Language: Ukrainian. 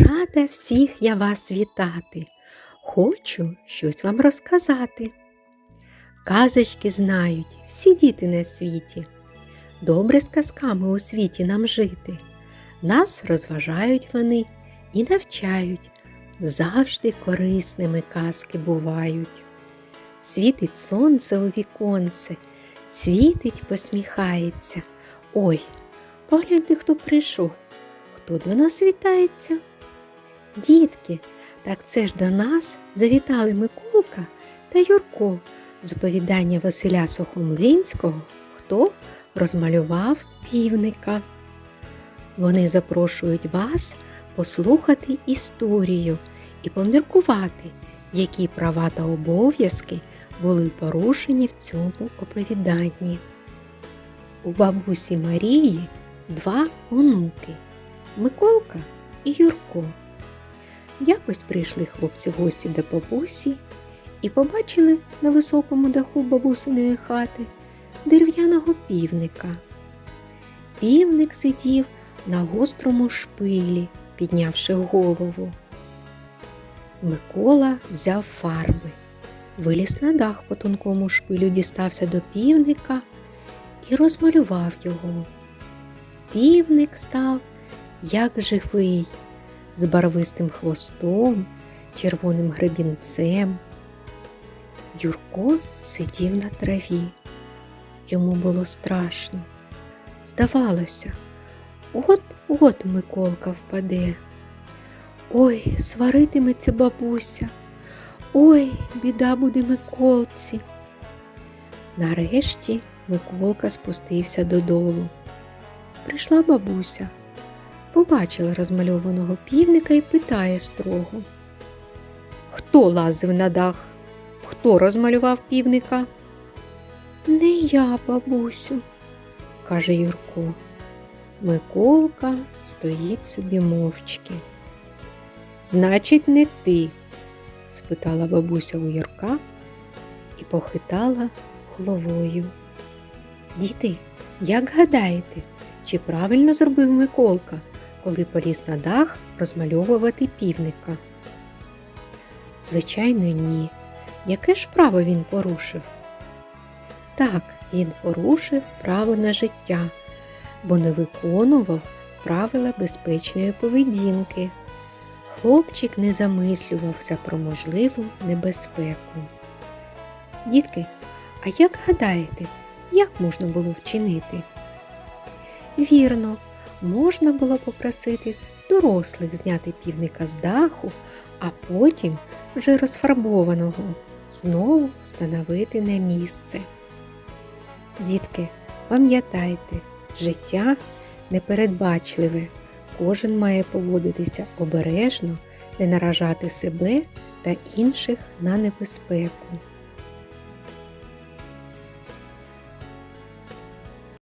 Рада всіх я вас вітати. Хочу щось вам розказати. Казочки знають всі діти на світі. Добре з казками у світі нам жити. Нас розважають вони і навчають. Завжди корисними казки бувають. Світить сонце у віконце, світить, посміхається. Ой, погляньте, хто прийшов. Хто до нас вітається? Дітки, так це ж до нас завітали Миколка та Юрко з оповідання Василя Сухомлинського, хто розмалював півника. Вони запрошують вас послухати історію і поміркувати, які права та обов'язки були порушені в цьому оповіданні. У бабусі Марії два онуки Миколка і Юрко. Якось прийшли хлопці в гості до бабусі і побачили на високому даху бабусиної хати дерев'яного півника. Півник сидів на гострому шпилі, піднявши голову. Микола взяв фарби, виліз на дах по тонкому шпилю, дістався до півника і розмалював його. Півник став як живий, з барвистим хвостом, червоним гребінцем. Юрко сидів на траві. Йому було страшно. Здавалося, от-от Миколка впаде. Ой, сваритиметься бабуся. Ой, біда буде Миколці. Нарешті Миколка спустився додолу. Прийшла бабуся, побачила розмальованого півника і питає строго. Хто лазив на дах? Хто розмалював півника? Не я, бабусю, каже Юрко. Миколка стоїть собі мовчки. Значить, не ти? спитала бабуся у Юрка і похитала головою. Діти, як гадаєте, чи правильно зробив Миколка, коли поліз на дах розмальовувати півника? Звичайно, ні. Яке ж право він порушив? Так, він порушив право на життя, бо не виконував правила безпечної поведінки. Хлопчик не замислювався про можливу небезпеку. Дітки, а як гадаєте, як можна було вчинити? Вірно, можна було попросити дорослих зняти півника з даху, а потім вже розфарбованого знову встановити на місце. Дітки, пам'ятайте, життя непередбачливе, кожен має поводитися обережно, не наражати себе та інших на небезпеку.